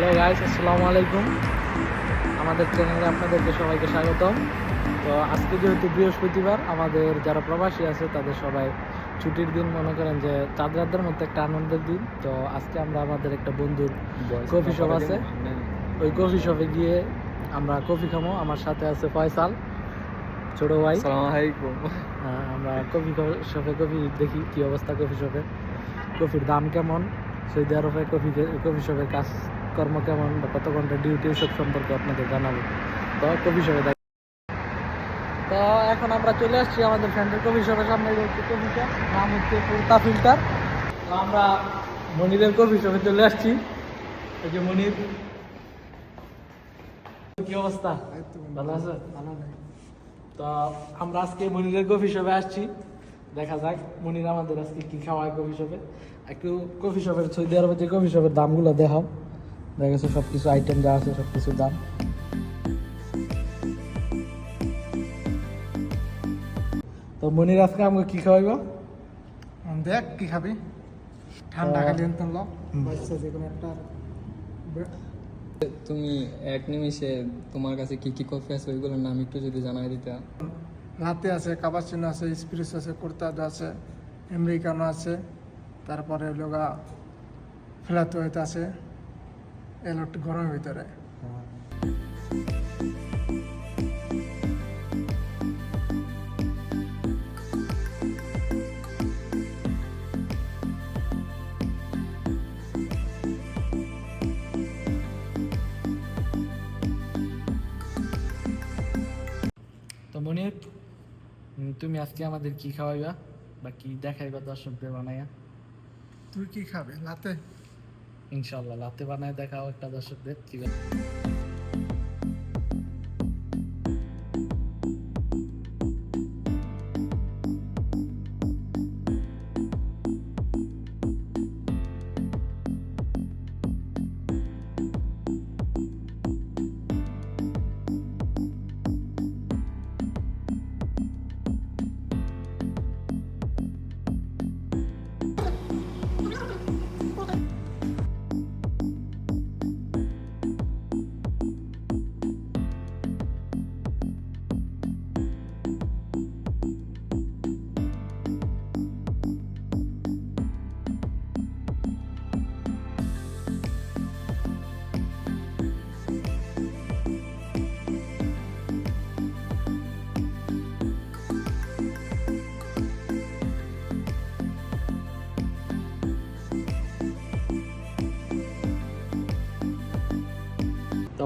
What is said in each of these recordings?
Hello guys আসসালামু আলাইকুম। আমাদের চ্যানেলে আপনাদেরকে সবাইকে স্বাগতম। তো আজকে যেহেতু বৃহস্পতিবার আমাদের যারা প্রবাসী আছে তাদের সবাই ছুটির দিন মনে করেন যে চাঁদ রাতের মধ্যে একটা আনন্দের দিন। তো আজকে আমরা আমাদের একটা বন্ধুর কফি শপ আছে। ওই কফি শপে গিয়ে আমরা কফি খামো। আমার সাথে আছে ফয়সাল ছোট ভাই। আলাইকুম। আমরা কফি শপে কফি দেখি কি অবস্থা কফি শপে কফির দাম কেমন? সৌদি আরবে কফি কফি শপের কাজ কর্ম কেমন বা কত ঘণ্টা ডিউটি সব সম্পর্কে আপনাদের জানাব। তো কফি শপে তো এখন আমরা চলে আসছি আমাদের ফ্রেন্ডের কফি শপের সামনে হচ্ছে কফি শপ নাম হচ্ছে পুরতা ফিল্টার তো আমরা মনিরের কফি শপে চলে আসছি। এই যে মনির। কি অবস্থা? ভালো আছে? ভালো তো আমরা আজকে মনিরের কফি শপে আসছি। দেখা যাক মনির আমাদের আজকে কি খাওয়ায় কফি শপে একটু কফি শপের সৌদি আরবের যে কফি শপের দামগুলো দেখাও। দেখা গেছে সব কিছু আইটেম যা আছে সব কিছুর দাম। তো মনির আজকে আমাকে কি খাওয়াইব? দেখ কি খাবি। ঠান্ডা খালি আনতাম ল বাচ্চা যে কোনো একটা তুমি এক নিমিষে তোমার কাছে কি কি কফি আছে ওইগুলোর নাম একটু যদি জানাই দিতে। রাতে আছে কাবাচিনো আছে স্প্রিস আছে কুর্তাদো আছে আমেরিকানো আছে তারপরে লোগা ফ্ল্যাট হোয়াইট আছে। এলো একটু গরমের ভিতরে তো মনির তুমি আজকে আমাদের কি খাওয়াইবা? বা কি দেখাইবা দর্শকদের বানাইয়া? তুই কি খাবে? রাতে ইনশাল্লাহ লাতে বানায় দেখাও একটা দর্শকদের। কি তো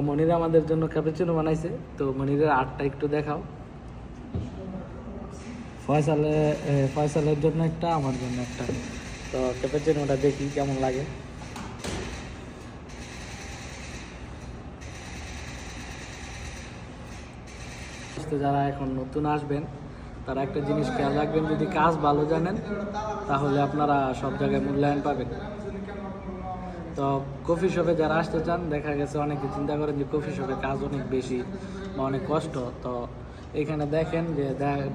মনির আমাদের জন্য ক্যাপেচিনো বানাইছে। তো মনিরের আর্টটা একটু দেখাও। ফয়সালে ফয়সালের জন্য একটা, আমার জন্য একটা। তো ক্যাপেচিনোটা দেখি কেমন লাগে। যারা এখন নতুন আসবেন, তারা একটা জিনিস খেয়াল রাখবেন, যদি কাজ ভালো জানেন, তাহলে আপনারা সব জায়গায় মূল্যায়ন পাবেন। তো কফি শপে যারা আসতে চান, দেখা গেছে অনেকে চিন্তা করেন যে কফি শপে কাজ অনেক বেশি বা অনেক কষ্ট। তো এখানে দেখেন যে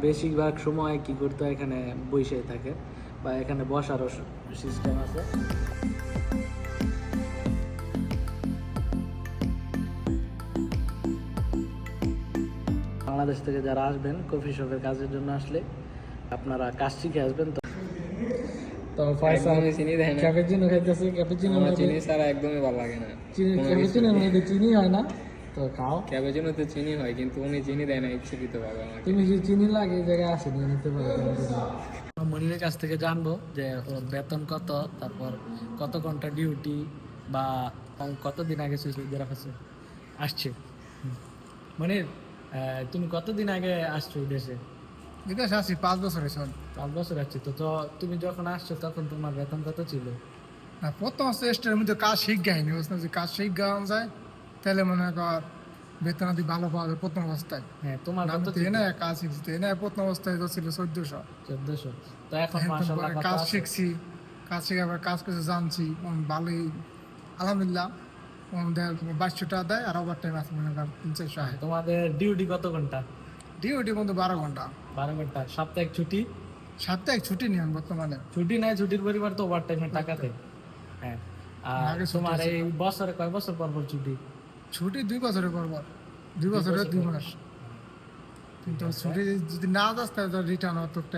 বেশিরভাগ সময় কি করতে এখানে বসে থাকে বা এখানে বসারও সিস্টেম আছে। বাংলাদেশ থেকে যারা আসবেন কফি শপের কাজের জন্য আসলে আপনারা কাজ শিখে আসবেন। তো চিনি দেয় না। ক্যাপেচিনো খাইতেছে ক্যাপেচিনো আমার চিনি ছাড়া একদমই ভালো লাগে না। চিনি কোনো ক্যাপেচিনোর মধ্যে চিনি হয় না তো খাও। ক্যাবেজিনোতে চিনি হয় কিন্তু উনি চিনি দেয় না ইচ্ছাকৃত ভাবে আমাকে। তুমি যে চিনি লাগে এই জায়গায় আসে নিয়ে নিতে পারো মনিরের কাছ থেকে জানব যে ওর বেতন কত তারপর কত ঘণ্টা ডিউটি বা কতদিন আগে সৌদি আরব আসছে। মনির তুমি কতদিন আগে আসছো দেশে? বিদেশ আছি পাঁচ বছর হয়েছে পাঁচ বছর আসছে তো তুমি যখন আসছো তখন তোমার বেতন কত ছিল? না প্রথম স্টেজের মধ্যে কাজ শিখ গাইনি বুঝলাম যে কাজ শিখ যায় তাহলে মনে কর বেতন আদি ভালো পাওয়া যায় প্রথম অবস্থায়। হ্যাঁ তোমার কত তো এনে কাজ শিখছি এনে প্রথম অবস্থায় তো ছিল চোদ্দশো। চোদ্দশো। তো এখন মাসাল্লাহ কাজ শিখছি কাজ শিখে আবার কাজ কিছু জানছি ভালোই আলহামদুলিল্লাহ। বাইশশো টাকা দেয় আর ওভার টাইম আছে মনে কর তিন চারশো তোমাদের ডিউটি কত ঘণ্টা? ডিউটি বন্ধু বারো ঘণ্টা। বারো ঘণ্টা সাপ্তাহিক ছুটি? সাপ্তাহিক ছুটি নিয়ম বর্তমানে। ছুটি নাই ছুটির পরিবার তো ওভার টাইমের টাকা দেয়। হ্যাঁ আর তোমার এই বছরে কয় বছর পর পর ছুটি? ছুটি দুই বছরে পর পর। দুই বছরে দুই। মাস। কিন্তু ছুটি যদি না যাস তাহলে রিটার্ন হতো তো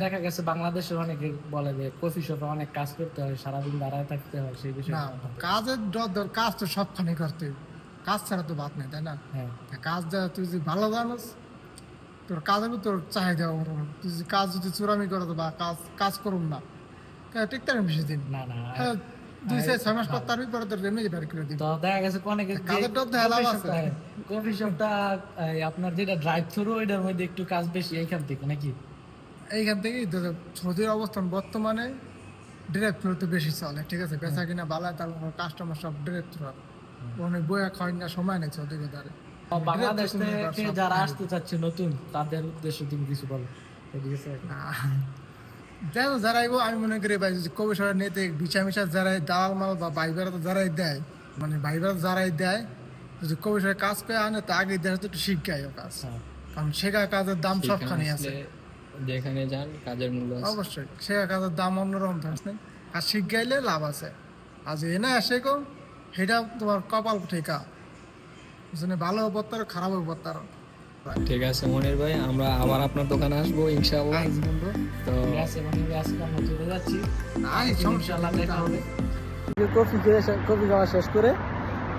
দেখা গেছে বাংলাদেশে অনেকে বলে যে কফি শপে অনেক কাজ করতে হয় সারাদিন দাঁড়ায় থাকতে হয় সেই বিষয়ে কাজের দর কাজ তো সবখানে করতে কাজ ছাড়া তো বাদ নেই তাই না? হ্যাঁ। কাজ তুই যদি ভালো জানোস তোর কাজের তোর চাহিদা ওরকম। তুই যদি কাজ যদি চুরামি করো বা কাজ কাজ করুন না। ঠিক তার বেশি দিন? না না হ্যাঁ, দুই চার ছয় মাস পর তার পরে তোর রেমেজ বের করে তো দেখা গেছে অনেকে কাজের তো তো এলাও আছে। কফি শপটা আপনার যেটা ড্রাইভ থ্রু ওইটার মধ্যে একটু কাজ বেশি এইখান থেকে নাকি? এইখান থেকেই ধরো সৌদির অবস্থান বর্তমানে ডিরেক্ট ফ্লোতে বেশি চলে ঠিক আছে? বেচা কিনা বালায় তার কাস্টমার সব ডিরেক্ট থ্রু অনেক বইয়া খাওয়াই না সময় নেই সৌদি দ্বারে তো বাংলাদেশ থেকে যারা আসতে চাচ্ছে নতুন তাদের উদ্দেশ্যে তুমি কিছু বলো। দেখো যারা আইবো আমি মনে করি ভাই কবি নেতে বিচা মিশা যারাই দালাল মাল বা ভাইবেরা যারাই দেয় মানে ভাইবেরা যারাই দেয় যদি কবি কাজ করে আনে তো আগে একটু কাজ হ্যাঁ। কারণ শেখা কাজের দাম সবখানে আছে। যেখানে যান কাজের মূল্য অবশ্যই শেখা কাজের দাম অন্যরকম থাকছে আর শিখাইলে লাভ আছে। আর যে এনে আসে কো সেটা তোমার কপাল ঠেকা বুঝলে ভালো বত্তার খারাপ বত্তার ঠিক আছে মনির ভাই আমরা আবার আপনার দোকানে আসব ইনশাআল্লাহ। তো ঠিক আছে মানে আজকে আমরা চলে যাচ্ছি। আই ইনশাআল্লাহ দেখা হবে। কফি খেয়ে কফি খাওয়া শেষ করে।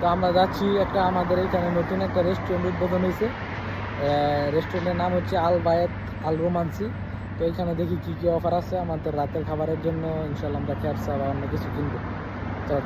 তো আমরা যাচ্ছি একটা আমাদের এখানে নতুন একটা রেস্টুরেন্ট উদ্বোধন হয়েছে। রেস্টুরেন্টের নাম হচ্ছে আল বায়েত আল রোমান্সি। তো এখানে দেখি কি কি অফার আছে আমাদের রাতের খাবারের জন্য। ইনশাল্লাহ আমরা ক্যাপসা বা অন্য কিছু কিনবো। চলো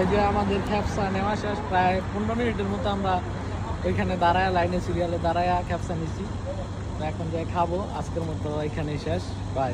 এই যে আমাদের ক্যাপসা নেওয়া শেষ, প্রায় পনেরো মিনিটের মতো আমরা ওইখানে দাঁড়ায় লাইনে সিরিয়ালে দাঁড়ায় ক্যাপসা নিছি এখন যাই খাব, আজকের মতো এখানেই শেষ। বাই